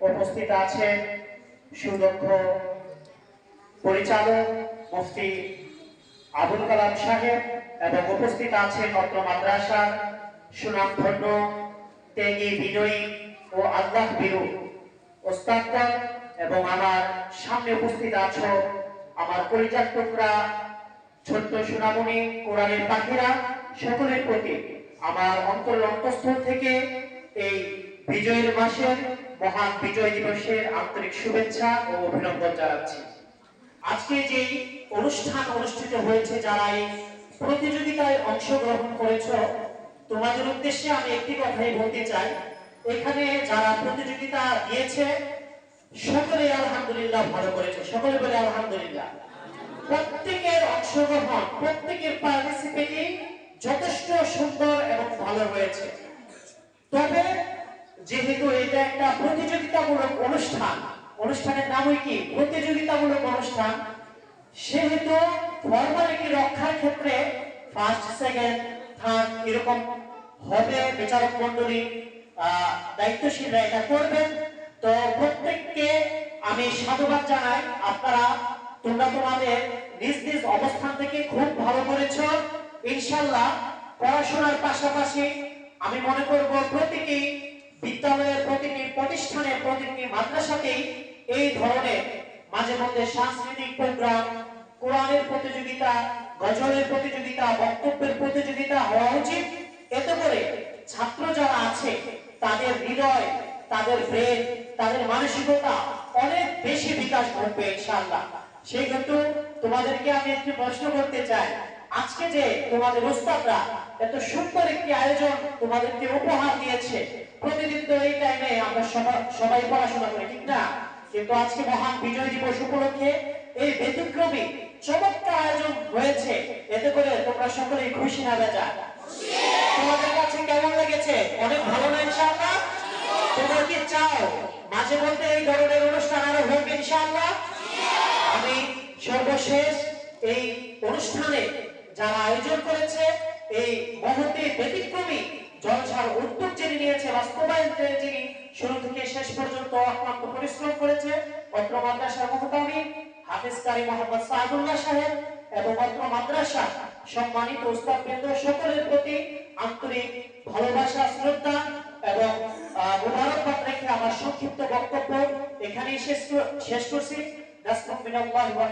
উপস্থিত আছেন সুদক্ষ পরিচালক মুফতি আবুল কালাম সাহেব এবং উপস্থিত আছেন অত্র মাদ্রাসার সুনামধন্য তেগি বিজয়ী ও আল্লাহ বিরু ওস্তাদগণ এবং আমার সামনে উপস্থিত আছো আমার পরিচার টুকরা, ছোট্ট সোনামণি, কোরআনের পাখিরা, সকলের প্রতি আমার অন্তর অন্তঃস্থল থেকে এই বিজয়ের মাসের মহান বিজয় দিবসের আন্তরিক শুভেচ্ছা ও অভিনন্দন জানাচ্ছি। আজকে যে অনুষ্ঠান অনুষ্ঠিত হয়েছে, যারা এই প্রতিযোগিতায় অংশগ্রহণ করেছ, তোমাদের উদ্দেশ্যে আমি একটি কথাই বলতে চাই। এখানে যারা প্রতিযোগিতা দিয়েছে, সকলে আলহামদুলিল্লাহ ভালো করেছে। সকলে বলে আলহামদুলিল্লাহ। প্রত্যেকের অংশগ্রহণ, প্রত্যেকের পার্টিসিপেটিং যথেষ্ট সুন্দর এবং ভালো হয়েছে। তবে যেহেতু এটা একটা প্রতিযোগিতামূলক অনুষ্ঠান, অনুষ্ঠানের নামই কি? প্রতিযোগিতামূলক অনুষ্ঠান। সেহেতু ফর্মালিটি রক্ষার ক্ষেত্রে ফার্স্ট সেকেন্ড থার্ড এরকম হবে বিচারক মন্ডলী দায়িত্বশীলরা এটা করবেন। তো প্রত্যেককে আমি সাধুবাদ জানাই। আপনারা, তোমরা তোমাদের নিজ নিজ অবস্থান থেকে খুব ভালো করেছ। ইনশাল্লাহ পড়াশোনার পাশাপাশি আমি মনে করব প্রতিটি বিদ্যালয়ের প্রতিটি প্রতিষ্ঠানে প্রতিটি মাদ্রাসাতেই এই ধরনের মাঝে মধ্যে সাংস্কৃতিক প্রোগ্রাম, কোরআনের প্রতিযোগিতা, গজলের প্রতিযোগিতা, বক্তব্যের প্রতিযোগিতা হওয়া উচিত। এতে করে ছাত্র যারা আছে, তাদের হৃদয়, তাদের ব্রেন, তাদের মানসিকতা অনেক বেশি বিকাশ ঘটবে ইনশাআল্লাহ। সেই কিন্তু তোমাদেরকে আমি একটি প্রশ্ন করতে চাই আজকে যে তোমাদের ওস্তাদরা এত সুন্দর একটি আয়োজন তোমাদেরকে উপহার দিয়েছে, প্রতিদিন তো এই টাইমে আমরা সবা- সবাই পড়াশোনা করি, ঠিক না? কিন্তু আজকে মহান বিজয় দিবস উপলক্ষে এই ব্যতিক্রমী চমৎকার আয়োজন হয়েছে এতে করে তোমরা সকলেই খুশি না বেজা। তোমাদের কাছে কেমন লেগেছে? অনেক ভালো না ইনশাআল্লাহ? তোমরা কি চাও? মাঝে মধ্যে এই ধরনের অনুষ্ঠান আরও হোক ইনশাআল্লাহ? আমি সর্বশেষ এই অনুষ্ঠানে যারা আয়োজন করেছে, এই মহতে ব্যতিক্রমী জলসার উদ্যোগ যিনি নিয়েছে, বাস্তবায়ন যিনি শুরু থেকে শেষ পর্যন্ত অক্লান্ত পরিশ্রম করেছে, অত্র মাদ্রাসার মহতামি হাফিজ কারি মোহাম্মদ সাহাদুল্লাহ সাহেব এবং অত্র মাদ্রাসা সম্মানিত উস্তাদ বৃন্দ সকলের প্রতি আন্তরিক ভালোবাসা, শ্রদ্ধা এবং মোবারকবাদ রেখে আমার সংক্ষিপ্ত বক্তব্য এখানেই শেষ শেষ করছি। নাসরুম মিনাল্লাহি ওয়া